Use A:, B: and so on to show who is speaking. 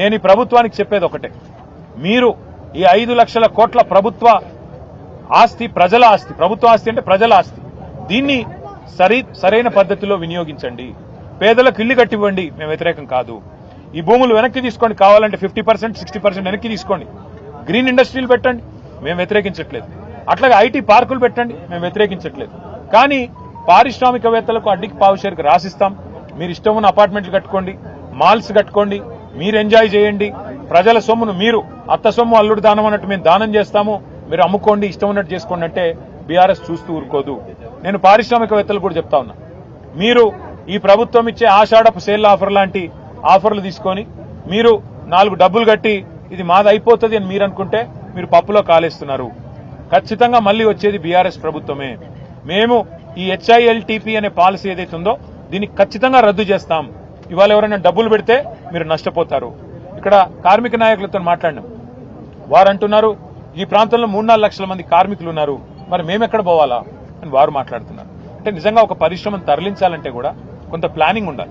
A: నేను ఈ ప్రభుత్వానికి చెప్పేది ఒకటే. మీరు ఈ ఐదు లక్షల కోట్ల ప్రభుత్వ ఆస్తి ప్రజల ఆస్తి ప్రభుత్వ ఆస్తి అంటే ప్రజల ఆస్తి. దీన్ని సరి సరైన పద్ధతిలో వినియోగించండి. పేదలకు ఇల్లు కట్టివ్వండి మేము వ్యతిరేకం కాదు. ఈ భూములు వెనక్కి తీసుకోండి కావాలంటే ఫిఫ్టీ పర్సెంట్ సిక్స్టీ పర్సెంట్ వెనక్కి తీసుకోండి. గ్రీన్ ఇండస్ట్రీలు పెట్టండి మేము వ్యతిరేకించట్లేదు. అట్లాగే ఐటీ పార్కులు పెట్టండి మేము వ్యతిరేకించట్లేదు. కానీ పారిశ్రామికవేత్తలకు అడ్డికి పావుషేరుకు రాసిస్తాం. మీరు ఇష్టం ఉన్న అపార్ట్మెంట్లు కట్టుకోండి మాల్స్ కట్టుకోండి మీరు ఎంజాయ్ చేయండి. ప్రజల సొమ్మును మీరు అత్త సొమ్ము అల్లుడు దానం అన్నట్టు మేము దానం చేస్తాము. మీరు అమ్ముకోండి ఇష్టం ఉన్నట్టు చేసుకోండి అంటే బీఆర్ఎస్ చూస్తూ ఊరుకోదు. నేను పారిశ్రామికవేత్తలు కూడా చెప్తా ఉన్నా. మీరు ఈ ప్రభుత్వం ఇచ్చే ఆషాఢపు సేల్ ఆఫర్ లాంటి ఆఫర్లు తీసుకొని మీరు నాలుగు డబ్బులు కట్టి ఇది మాది అయిపోతుంది అని మీరు అనుకుంటే మీరు పప్పులో కాలేస్తున్నారు. ఖచ్చితంగా మళ్ళీ వచ్చేది బీఆర్ఎస్ ప్రభుత్వమే. మేము ఈ హెచ్ఐఎల్టీపీ అనే పాలసీ ఏదైతే ఉందో దీన్ని ఖచ్చితంగా రద్దు చేస్తాం. ఇవాళ ఎవరైనా డబ్బులు పెడితే మీరు నష్టపోతారు. ఇక్కడ కార్మిక నాయకులతో మాట్లాడినాం. వారు అంటున్నారు ఈ ప్రాంతంలో మూడు నాలుగు లక్షల మంది కార్మికులు ఉన్నారు మరి మేమెక్కడ పోవాలా? అని వారు మాట్లాడుతున్నారు. అంటే నిజంగా ఒక పరిశ్రమను తరలించాలంటే కూడా కొంత ప్లానింగ్ ఉండాలి.